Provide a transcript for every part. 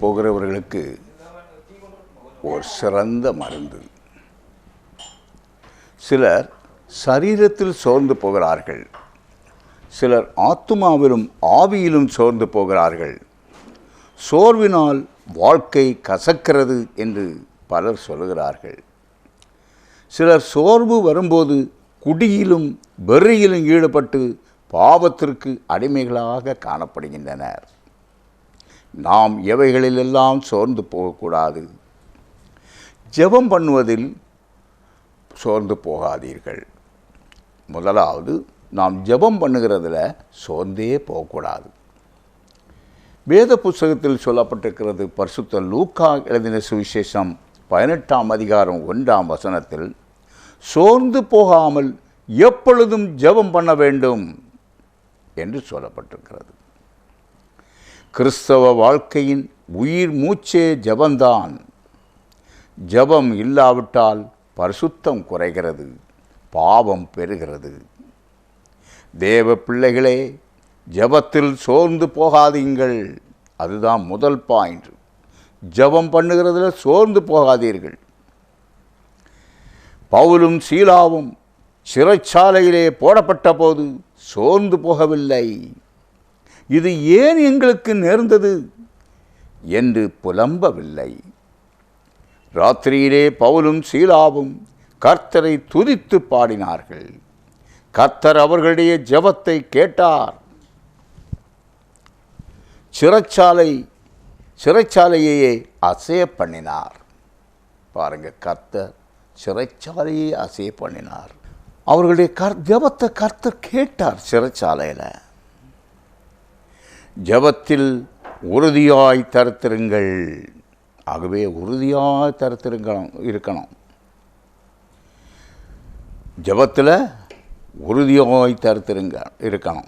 போகிறவர்களுக்கு ஒரு சிறந்த மருந்து. சிலர் சரீரத்தில் சோர்ந்து போகிறார்கள். சிலர் ஆத்துமாவிலும் ஆவியிலும் சோர்ந்து போகிறார்கள். சோர்வினால் வாழ்க்கை கசக்கிறது என்று பலர் சொல்கிறார்கள் சிலர் சோர்வு வரும்போது குடியிலும் வெறியிலும் ஈடுபட்டு பாவத்திற்கு அடிமைகளாக காணப்படுகின்றனர். நாம் எவைகளிலெல்லாம் சோர்ந்து போகக்கூடாது? ஜெபம் பண்ணுவதில் சோர்ந்து போகாதீர்கள். முதலாவது நாம் ஜெபம் பண்ணுகிறதுல சோர்ந்தே போகக்கூடாது. வேத புஸ்தகத்தில் சொல்லப்பட்டிருக்கிறது பரிசுத்த லூக்கா எழுதின சுவிசேஷம் பதினெட்டாம் அதிகாரம் ஒன்றாம் வசனத்தில் சோர்ந்து போகாமல் எப்பொழுதும் ஜெபம் பண்ண வேண்டும் என்று சொல்லப்பட்டிருக்கிறது. கிறிஸ்தவ வாழ்க்கையின் உயிர் மூச்சே ஜபந்தான். ஜபம் இல்லாவிட்டால் பரிசுத்தம் குறைகிறது பாவம் பெறுகிறது. தேவ பிள்ளைகளே ஜபத்தில் சோர்ந்து போகாதீங்கள். அதுதான் முதல் பாயிண்ட் ஜபம் பண்ணுகிறதுல சோர்ந்து போகாதீர்கள். பவுலும் சீலாவும் சிறைச்சாலையிலே போடப்பட்ட போது சோர்ந்து போகவில்லை. இது ஏன் எங்களுக்கு நேர்ந்தது? என்று புலம்பவில்லை. ராத்திரியிலே பவுலும் சீலாவும் கர்த்தரை துதித்து பாடினார்கள். கர்த்தர் அவர்களுடைய ஜெபத்தை கேட்டார். சிறைச்சாலை சிறைச்சாலையையே அசைய பண்ணினார். பாருங்க கர்த்தர் சிறைச்சாலையை அசைய பண்ணினார். அவர்களுடைய கர் ஜெபத்தை கர்த்தர் கேட்டார் சிறைச்சாலையில். ஜெபத்தில் உறுதியாய் தருத்திருங்கள். ஆகவே உறுதியாய் தருத்திருங்கணும் இருக்கணும். ஜெபத்தில் உறுதியாய் தருத்திருங்க இருக்கணும்.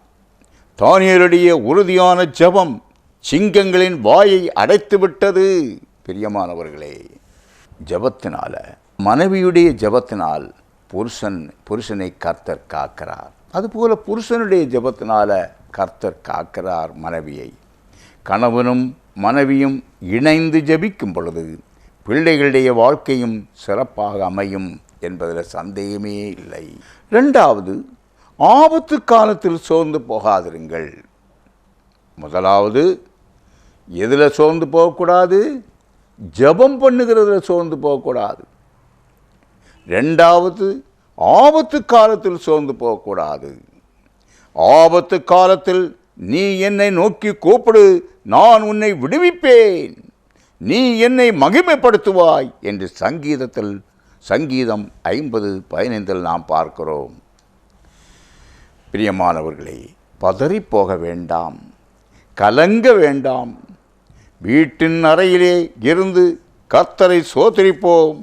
தானியருடைய உறுதியான ஜெபம் சிங்கங்களின் வாயை அடைத்து விட்டது பிரியமானவர்களே. ஜபத்தினால் மனைவியுடைய ஜெபத்தினால் புருஷன் புருஷனை கர்த்தர் காக்கிறார். அதுபோல புருஷனுடைய ஜெபத்தினால கர்த்தர் காக்கிறார் மனைவியை. கணவனும் மனைவியும் இணைந்து ஜபிக்கும் பொழுது பிள்ளைகளுடைய வாழ்க்கையும் சிறப்பாக அமையும் என்பதில் சந்தேகமே இல்லை. ரெண்டாவது ஆபத்து காலத்தில் சோர்ந்து போகாதிருங்கள். முதலாவது எதில் சோர்ந்து போகக்கூடாது? ஜெபம் பண்ணுகிறதுல சோர்ந்து போகக்கூடாது. ரெண்டாவது ஆபத்து காலத்தில் சோர்ந்து போகக்கூடாது. ஆபத்து காலத்தில் நீ என்னை நோக்கி கூப்பிடு நான் உன்னை விடுவிப்பேன். நீ என்னை மகிமைப்படுத்துவாய் என்று சங்கீதத்தில் சங்கீதம் ஐம்பது பதினைந்தில் நாம் பார்க்கிறோம். பிரியமானவர்களே பதறிப் போக வேண்டாம் கலங்க வேண்டாம். வீட்டின் அறையிலே இருந்து கர்த்தரை சோதரிப்போம்.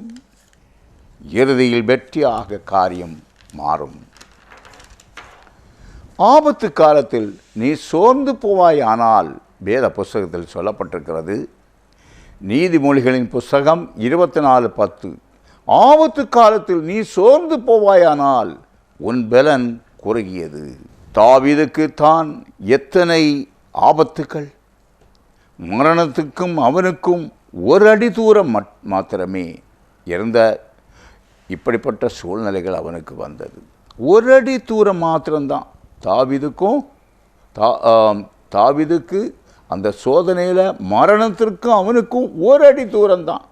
இறுதியில் வெற்றியாக காரியம் மாறும். ஆபத்து காலத்தில் நீ சோர்ந்து போவாயானால் வேத புஸ்தகத்தில் சொல்லப்பட்டிருக்கிறது நீதிமொழிகளின் புஸ்தகம் இருபத்தி நாலு பத்து. ஆபத்து காலத்தில் நீ சோர்ந்து போவாயானால் உன் பலன் குறுகியது. தாவீதுக்கு தான் எத்தனை ஆபத்துக்கள்? மரணத்துக்கும் அவனுக்கும் ஒரு அடி தூரம் மாத்திரமே இருந்த இப்படிப்பட்ட சூழ்நிலைகள் அவனுக்கு வந்தது. ஒரு அடி தூரம் மாத்திரம்தான். தாவிதுக்கும் தா தாவிதுக்கு அந்த சோதனையில் மரணத்திற்கும் அவனுக்கும் ஒரு அடி தூரம்தான்.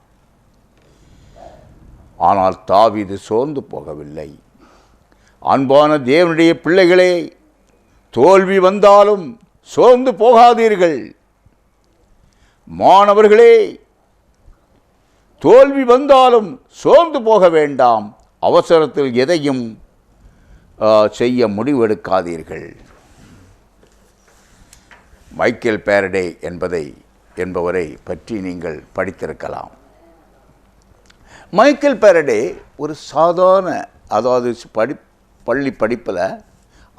ஆனால் தாவிது சோர்ந்து போகவில்லை. அன்பான தேவனுடைய பிள்ளைகளே தோல்வி வந்தாலும் சோர்ந்து போகாதீர்கள். மாணவர்களே தோல்வி வந்தாலும் சோர்ந்து போக வேண்டாம். அவசரத்தில் எதையும் செய்ய முடிவெடுக்காதீர்கள். மைக்கேல் பேரடே என்பதை என்பவரை பற்றி நீங்கள் படித்திருக்கலாம். மைக்கேல் பேரடே ஒரு சாதாரண அதாவது படி பள்ளி படிப்பில்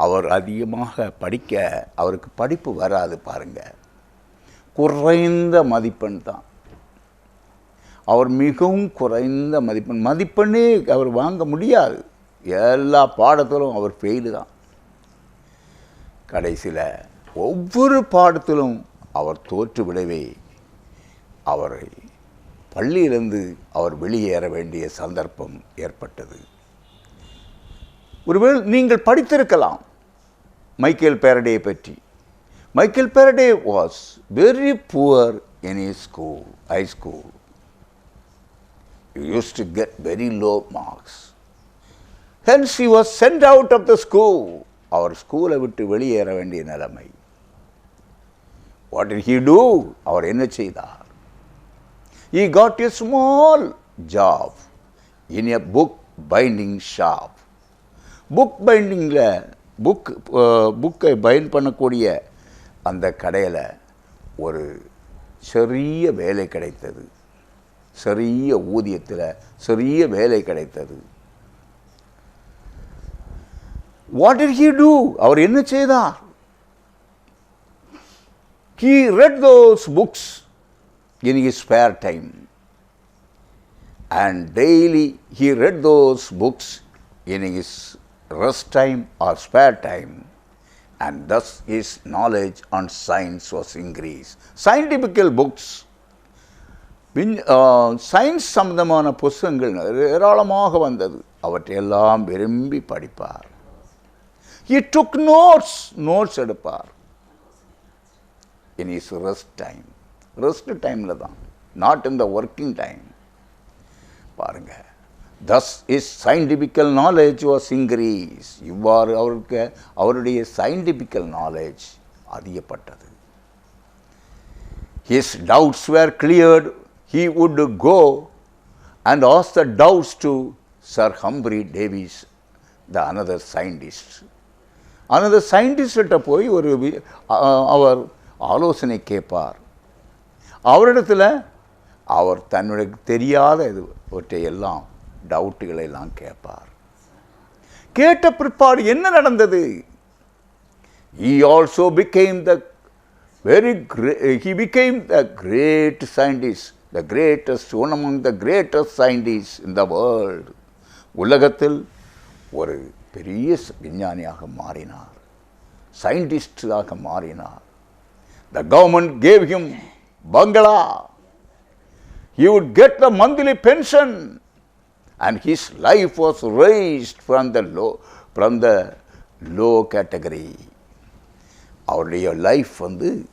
அவர் அதிகமாக படிக்க அவருக்கு படிப்பு வராது பாருங்கள் குறைந்த மதிப்பெண் தான். அவர் மிகவும் குறைந்த மதிப்பெண். மதிப்பெண்ணே அவர் வாங்க முடியாது. எல்லா பாடத்திலும் அவர் ஃபெயிலு தான். கடைசியில் ஒவ்வொரு பாடத்திலும் அவர் தோற்று விடவே அவரை பள்ளியிலிருந்து அவர் வெளியேற வேண்டிய சந்தர்ப்பம் ஏற்பட்டது. ஒருவேளை நீங்கள் படித்திருக்கலாம் மைக்கேல் பேரடே பற்றி. Michael Faraday was very poor in his school high school use to get very low marks hence he was sent out of the school அவர் ஸ்கூலை விட்டு வெளியேற வேண்டிய நிலைமை. வாட் இட் ஹீ டூ அவர் என்ன செய்தார்? He got a small job in a book binding shop book பைண்டிங்கில் book புக்கை bind பண்ணக்கூடிய அந்த கடையில் ஒரு சிறிய வேலை கிடைத்தது. சிறிய ஊதியத்தில் சிறிய வேலை கிடைத்தது. வாட் இட் ஹீ டூ அவர் என்ன செய்தார் he read those books in he spare time and daily he read those books in his rest time or spare time and thus his knowledge on science was increase scientifical books விஞ் science சம்பந்தமான புஸ்தகங்கள் ஏராளமாக வந்தது அவற்றையெல்லாம் விரும்பி படிப்பார் he took notes notes எடுப்பார். In is rest time rest டைமில் தான். Not in the working time பாருங்க. Thus is scientifical knowledge was increase இவ்வாறு அவருக்கு அவருடைய சயின்டிபிக்கல் நாலேஜ் அதிகப்பட்டது his doubts were cleared, he would go and ask the doubts to sir Humphry Davis the another scientist அந்த சயின்டிஸ்ட்ட போய் ஒரு அவர் ஆலோசனை கேட்பார் அவரிடத்தில் அவர் தன்னுடைய தெரியாத இது ஒற்றையெல்லாம் டவுட்டுகளை எல்லாம் கேட்பார் கேட்ட பிற்பாடு என்ன நடந்தது he also became the very great he became the great scientist the greatest one among the greatest scientist in the world உலகத்தில் ஒரு பெரிய விஞ்ஞானியாக மாறினார். சயின்டிஸ்டாக மாறினார். The government gave him bungalow he would get the monthly pension. And his life was raised from the low from the low category. அவருடைய life வந்து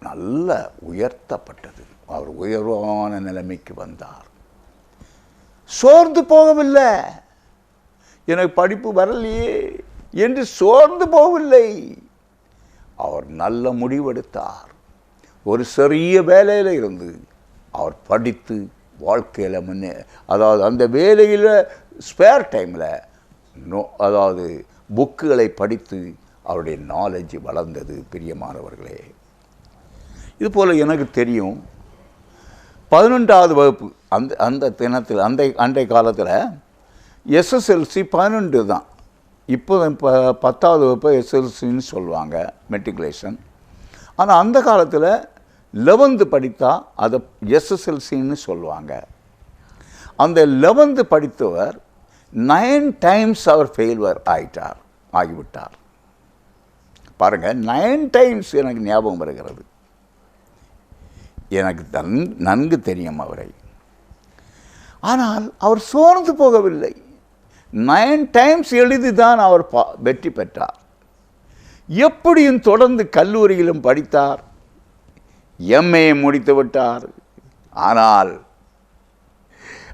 நல்ல உயர்த்தப்பட்டது. அவர் உயர்வான நிலைமைக்கு வந்தார். சோர்ந்து போகவில்லை. எனக்கு படிப்பு வரலையே என்று சோர்ந்து போகவில்லை. அவர் நல்ல முடிவெடுத்தார். ஒரு சிறிய வேலையில் இருந்து அவர் படித்து வாழ்க்கையில் முன்னே அதாவது அந்த வேலையில் ஸ்பேர் டைமில் நோ அதாவது புக்குகளை படித்து அவருடைய நாலேஜ் வளர்ந்தது. பிரியமானவர்களே இதுபோல் எனக்கு தெரியும். பதினொன்றாவது வகுப்பு அந்த அந்த தினத்தில் அந்த அன்றைய காலத்தில் எஸ்எஸ்எல்சி பன்னெண்டு தான். இப்போ இப்போ பத்தாவது வகுப்பு எஸ்எல்சின்னு சொல்லுவாங்க மெட்ரிகுலேஷன் ஆனால் அந்த காலத்தில் லெவன்த்து படித்தா அதை எஸ்எஸ்எல்சின்னு சொல்லுவாங்க. அந்த லெவன்த்து படித்தவர் நைன் டைம்ஸ் அவர் ஃபெயில்வர் ஆகிட்டார் ஆகிவிட்டார். பாருங்கள் நைன் டைம்ஸ் எனக்கு ஞாபகம் வருகிறது. எனக்கு தன் நன்கு தெரியும் அவரை. ஆனால் அவர் சோர்ந்து போகவில்லை. நைன் டைம்ஸ் எழுதி தான் அவர் பா- வெற்றி பெற்றார். எப்படியும் தொடர்ந்து கல்லூரியிலும் படித்தார். எம்ஏ முடித்து விட்டார். ஆனால்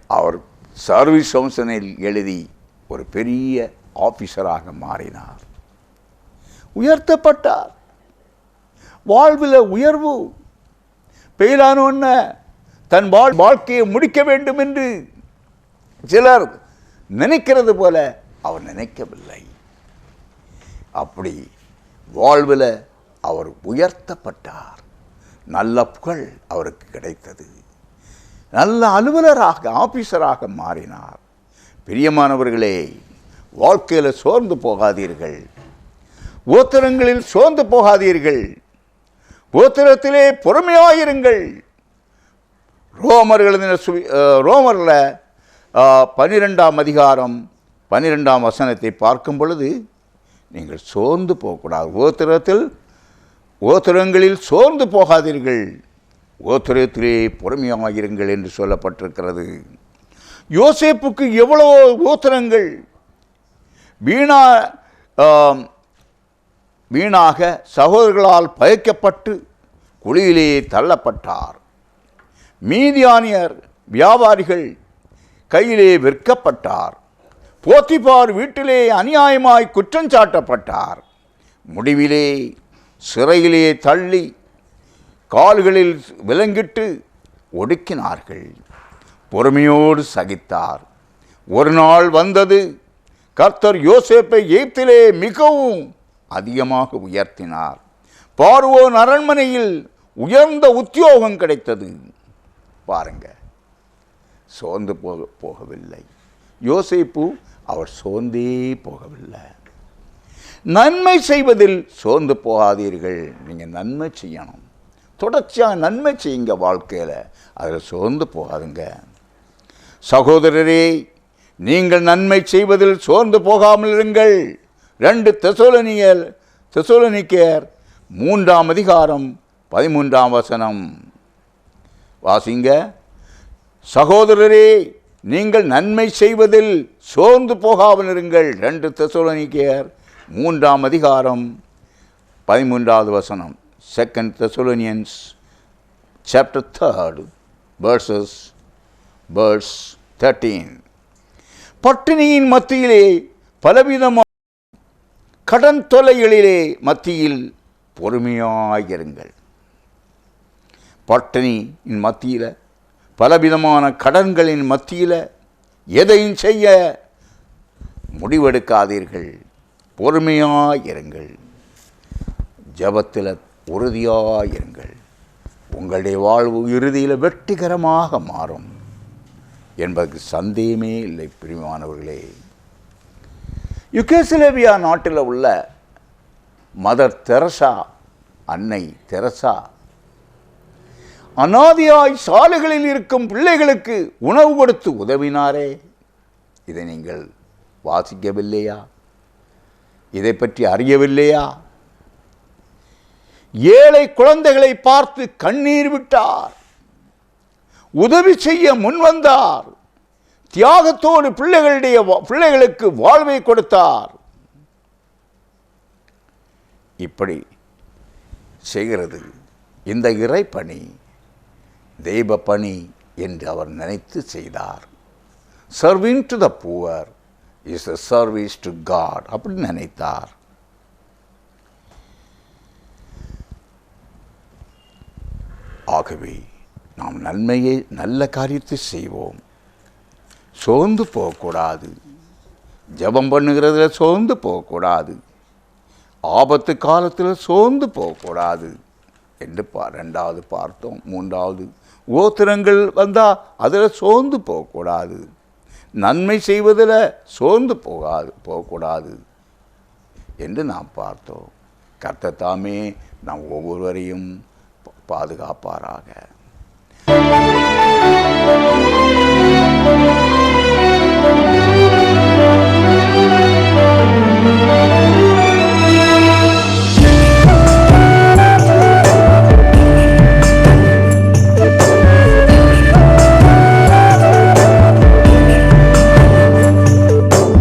அவர் சர்வீஸ் கவுன்சிலில் எழுதி ஒரு பெரிய ஆஃபீஸராக மாறினார். உயர்த்தப்பட்டார். வாழ்வில் உயர்வு. பெயிலானோன்ன தன் வாழ் வாழ்க்கையை முடிக்க வேண்டும் என்று சிலர் நினைக்கிறது போல அவர் நினைக்கவில்லை. அப்படி வாழ்வில் அவர் உயர்த்தப்பட்டார். நல்ல புகழ் அவருக்கு கிடைத்தது. நல்ல அலுவலராக ஆபீசராக மாறினார். பிரியமானவர்களே வாழ்க்கையில் சோர்ந்து போகாதீர்கள். ஓத்திரங்களில் சோர்ந்து போகாதீர்கள். ஓத்திரத்திலே பொறுமையாயிருங்கள். ரோமர்கள் ரோமரில் பனிரெண்டாம் அதிகாரம் பன்னிரெண்டாம் வசனத்தை பார்க்கும் பொழுது நீங்கள் சோர்ந்து போகக்கூடாது. ஓத்திரத்தில் ஓத்திரங்களில் சோர்ந்து போகாதீர்கள். ஓத்திரத்திலே பொறுமையாயிருங்கள் என்று சொல்லப்பட்டிருக்கிறது. யோசேப்புக்கு எவ்வளோ ஓத்திரங்கள் வீணா வீணாக சகோதரர்களால் பயக்கப்பட்டு குழியிலே தள்ளப்பட்டார். மீதியானியர் வியாபாரிகள் கையிலே விற்கப்பட்டார். போத்திபார் வீட்டிலே அநியாயமாய் குற்றஞ்சாட்டப்பட்டார் முடிவிலே சிறையிலே தள்ளி கால்களில் விலங்கிட்டு ஒடுக்கினார்கள். பொறுமையோடு சகித்தார். ஒரு நாள் வந்தது கர்த்தர் யோசேப்பை எகிப்திலே மிகவும் அதிகமாக உயர்த்தினார். பார்வோன் அரண்மனையில் உயர்ந்த உத்தியோகம் கிடைத்தது. பாருங்கள் சோர்ந்து போக போகவில்லை. யோசிப்பு அவர் சோர்ந்தே போகவில்லை. நன்மை செய்வதில் சோர்ந்து போகாதீர்கள். நீங்கள் நன்மை செய்யணும். தொடர்ச்சியாக நன்மை செய்யுங்க வாழ்க்கையில். அதில் சோர்ந்து போகாதுங்க. சகோதரரே நீங்கள் நன்மை செய்வதில் சோர்ந்து போகாமல் இருங்கள். ரெண்டு தெசோலனியல் தெசோலனிக்கேர் மூன்றாம் அதிகாரம் பதிமூன்றாம் வசனம். வாசிங்க. சகோதரரே நீங்கள் நன்மை செய்வதில் சோர்ந்து போகாமல் இருங்கள். ரெண்டு தெசோலனிக்கேர் மூன்றாம் அதிகாரம் பதிமூன்றாவது வசனம். Second Thessalonians chapter third verses verse thirteen பட்டினியின் மத்தியிலே பலவிதமான கடன் தொலைகளிலே மத்தியில் பொறுமையாயிருங்கள் பட்டினியின் மத்தியில் பலவிதமான கடன்களின் மத்தியில் எதையும் செய்ய முடிவெடுக்காதீர்கள். பொறுமையாயிருங்கள் ஜபத்தில் உறுதியாயிருங்கள் உங்களுடைய வாழ்வு இறுதியில் வெற்றிகரமாக மாறும் என்பதற்கு சந்தேகமே இல்லை பிரிவானவர்களே யுகேசிலேவியா நாட்டில் உள்ள மதர் தெரசா அன்னை தெரசா அனாதியாய் சாலைகளில் இருக்கும் பிள்ளைகளுக்கு உணவு கொடுத்து உதவினாரே. இதை நீங்கள் வாசிக்கவில்லையா? இதை பற்றி அறியவில்லையா? ஏழை குழந்தைகளை பார்த்து கண்ணீர் விட்டார். உதவி செய்ய முன்வந்தார் தியாகத்தோடு பிள்ளைகளுடைய வா- பிள்ளைகளுக்கு வாழ்வை கொடுத்தார். இப்படி செய்கிறது இந்த இறைப்பணி. தெய்வ பணி என்று அவர் நினைத்து செய்தார். Serving to the poor is a service to God அப்படின்னு நினைத்தார். ஆகவே நாம் நன்மையை நல்ல காரியத்தை செய்வோம். சோர்ந்து போகக்கூடாது. ஜெபம் பண்ணுகிறதுல சோர்ந்து போகக்கூடாது. ஆபத்து காலத்தில் சோர்ந்து போகக்கூடாது. என்று பா ரெண்டாவது பார்த்தோம். மூன்றாவது கோத்திரங்கள் வந்தால் அதில் சோர்ந்து போகக்கூடாது. நன்மை செய்வதில் சோர்ந்து போகாது போகக்கூடாது என்று நாம் பார்த்தோம். கர்த்த தாமே நாம் ஒவ்வொருவரையும் பாதுகாப்பாராக.